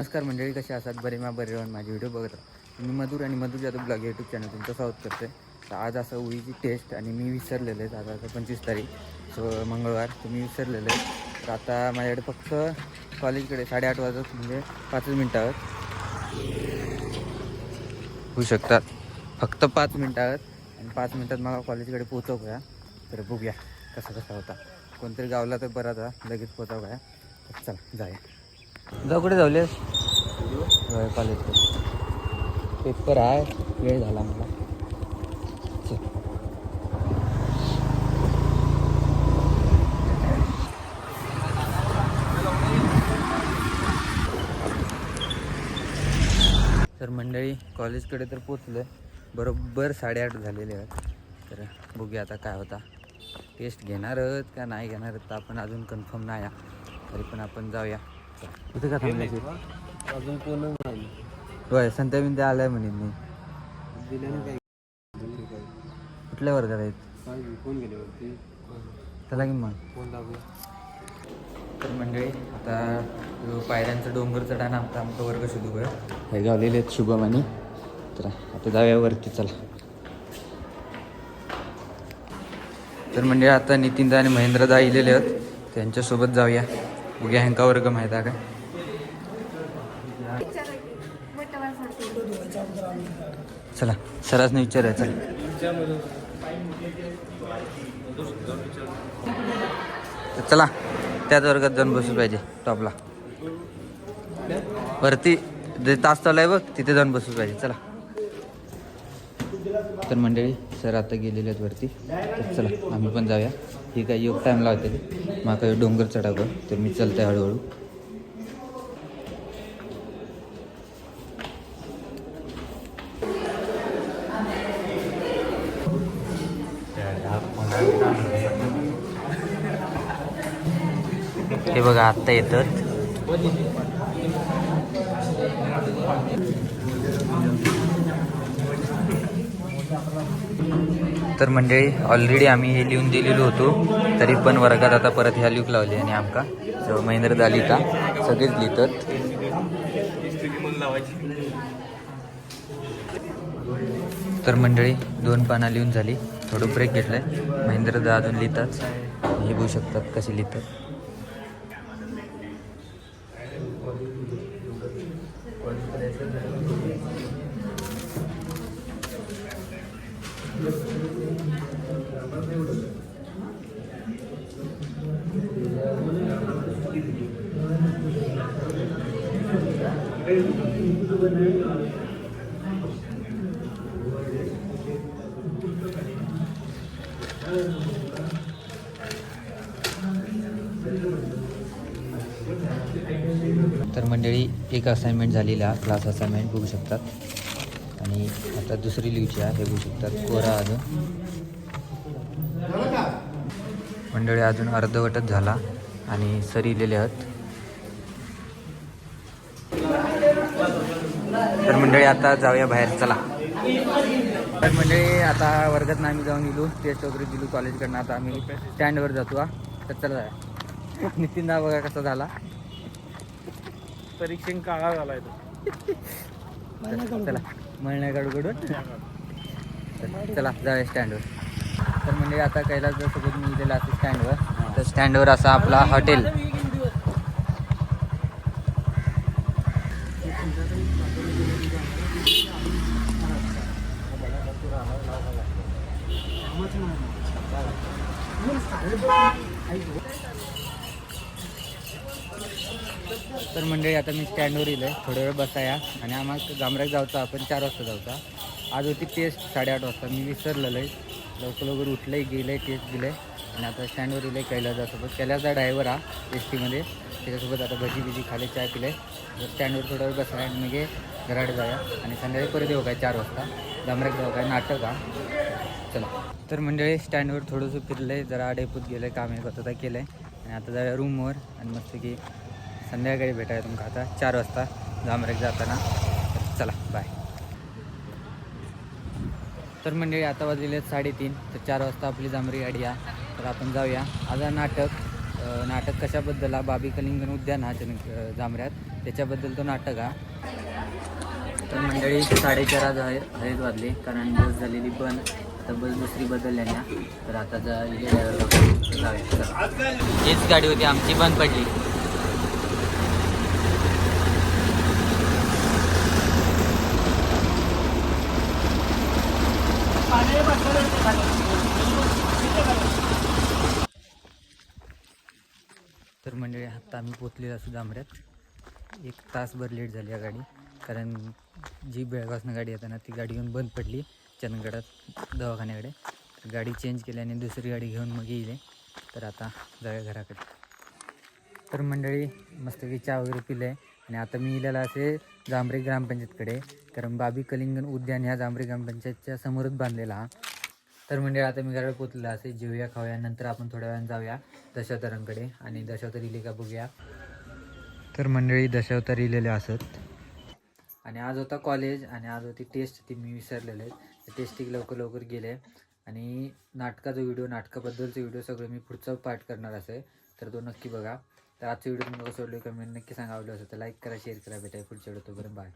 नमस्कार मंडळी कसे असतात बरे मा बरे राहून माझे व्हिडिओ बघत राहा. मी मधुर आणि Madhur Jadhav blog YouTube channel तुमचं स्वागत करते तर आज असं उईची टेस्ट आणि मी विसरलेलं आहे. आता आता पंचवीस तारीख सो मंगळवार तुम्ही विसरलेलं आहे. तर आता माझ्याकडे फक्त कॉलेजकडे साडेआठ वाजत म्हणजे पाचच मिनटावर. होऊ शकतात. फक्त पाच मिनटावर. आणि पाच मिनटात मला कॉलेजकडे पोहोचव का तर बघूया कसा कसा होता. कोणतरी गावला तर बरा जा लगेच पोचाव का तर चला जाऊया. जाऊ कुठे जाऊलेस? कॉलेजकडे पेपर आहे वेळ झाला मला. तर मंडळी कॉलेजकडे तर पोचलं बरोबर साडेआठ झालेले आहेत. तर बघूया आता काय होता. टेस्ट घेणार आहोत का नाही घेणार आहोत तर आपण अजून कन्फर्म नाही आहे. तरी पण आपण जाऊया. इथे का थांबल्याची अजून? कोण नाही. होय संत्या बिंत्या आलाय म्हणे मी दिल्याने काय? कुठल्या वर्गात आहेत? काय कोण गेले वरती? चला की मग. दाबलं तर मंडळी आता जो पायऱ्यांचा डोंगर चढाना आमचा आमचा वर्ग शोधू गया हे गावलेले आहेत शुभम आणि तर आता जाऊया वरती चला. तर म्हणजे आता नितीनदा आणि महेंद्रदा इलेले आहेत. त्यांच्यासोबत जाऊया. उद्या ह्यांका वर्ग माहीत आहे काय चला सरासने विचारूया चला. तर चला त्याच वर्गात जाऊन बसू पाहिजे टॉपला. वरती जे तास चालू आहे बघ तिथे जाऊन बसू पाहिजे चला. तर मंडळी सर आता गेलेले आहेत वरती. तर चला आम्ही पण जाऊया. ही काय योग टाईम लावते मग डोंगर चढावं तर मी चलते हळूहळू. हे बघा आत्ता येतात. तर मंडळी ऑलरेडी आम्ही हे लिहून दिलेलो होतो. तरी पण वर्गात आता परत ह्या लिहूक लावली आणि आमका. सो महेंद्र दालिका सगळेच लिहितात. तर मंडळी दोन पानं लिहून झाली. थोडं ब्रेक घेतलाय. महेंद्र दा अजून लिहितात. हे बघू शकतात कसे लिहितात. तर मंडळी एक असाइनमेंट झालेला क्लास असाइनमेंट बघू शकतात. आणि आता दुसरी लिहूची आहे हे बघू शकतात. कोरा अजून. मंडळी अजून अर्धवटच झाला. आणि सरी लिहिले आहेत. तर मंडळी आता जाऊया बाहेर. चला. तर मंडळी आता वर्गात आम्ही जाऊन गेलो. टेस्ट वगैरे दिलो कॉलेजकडनं आता आम्ही स्टँडवर जातो तर चला जाऊया. नितीन दा बघा कसा झाला. परीक्षेन काळा झालाय तो. चला. मळण्याकडूकडून चला जाऊया स्टँडवर तर म्हणजे आता कैलास जर सोबत मी इलेला असं स्टँडवर तर स्टँडवर असा आपला हॉटेल तर मंडळी आता मी स्टँडवर येईल आहे थोडा वेळ बसाया आणि आम्हाला गामऱ्यात जाऊचा आपण चार वाजता जायचा आज होती टेस्ट साडेआठ वाजता. मी विसरलेलं आहे लवकर लवकर उठलं आहे गेलं आहे टेस्ट दिलं आहे आणि आता स्टँडवर येईल आहे कैलासासोबत कैलासचा ड्रायव्हर हा एस टीमध्ये त्याच्यासोबत आता भजी बिजी खाले चाय पिले. तर स्टँडवर थोडा वेळ बसा आणि मग घराडे जाऊया. आणि संध्याकाळी परत येऊ काय चार वाजता? गामऱ्यात जाऊ काय? नाटक हा. चला. तर मंडळी स्टँडवर थोडंसं फिरलं आहे जरा डेपूत गेलं आहे काम एक होतं ते केलं आहे आणि आता जरा रूमवर आणि मस्त की संध्याकाळी भेटायला तुमका आता चार वाजता जामरेक जाताना. तर चला बाय तर मंडळी आता वाजलेले आहेत साडेतीन तर चार वाजता आपली जांभरी गाडी या. तर आपण जाऊया. आज नाटक नाटक कशाबद्दल हा? बाबी कलिंगण उद्यान हा जांभऱ्यात. त्याच्याबद्दल तो नाटक हा. तर मंडळी साडेचार आज आहेत वाजले कारण बस झालेली बंद. तब्बल दुसरी बदलल्या तर आता जा हीच गाडी होती आमची बंद पडली. तर मंडळी आत्ता आम्ही पोचलेलो असू जांभऱ्यात एक तासभर लेट झाली या गाडी. कारण जी बेळगावसनं गाडी येताना ती गाडी घेऊन बंद पडली. चंदगडात दवाखान्याकडे. तर गाडी चेंज केली आणि दुसरी गाडी घेऊन मग येईल तर आता जाऊया घराकडे. तर मंडळी मस्तपैकी चहा वगैरे पिलं आहे आणि आता मी इलेला असे जांभरे ग्रामपंचायतकडे. कारण बाबी कलिंगण उद्यान ह्या जांभरे ग्रामपंचायतच्या समोरच बांधलेला हा. तर मंडळी आता मी घराकडे पोचलेला असे जेवूया खाऊया. नंतर आपण थोड्या वेळानं जाऊया दशावतारांकडे. आणि दशावतार इले का बघूया. तर मंडळी दशावतार इलेले असत. आणि आज होता कॉलेज आणि आज होती टेस्ट ती मी विसरलेले. आहे लवकर लवकर गेले. आणि नाटकाचा व्हिडिओ नाटकाबद्दलचा व्हिडिओ सगळं मी पुढचा पार्ट करणार असेल तर तो नक्की बघा. तर आजचा व्हिडिओ तुम्हाला कसं वाटलं कमेंट नक्की सांगा. आवडलं असेल तर लाईक करा शेअर करा. भेटाय पुढच्या व्हिडिओ तोपर्यंत बाय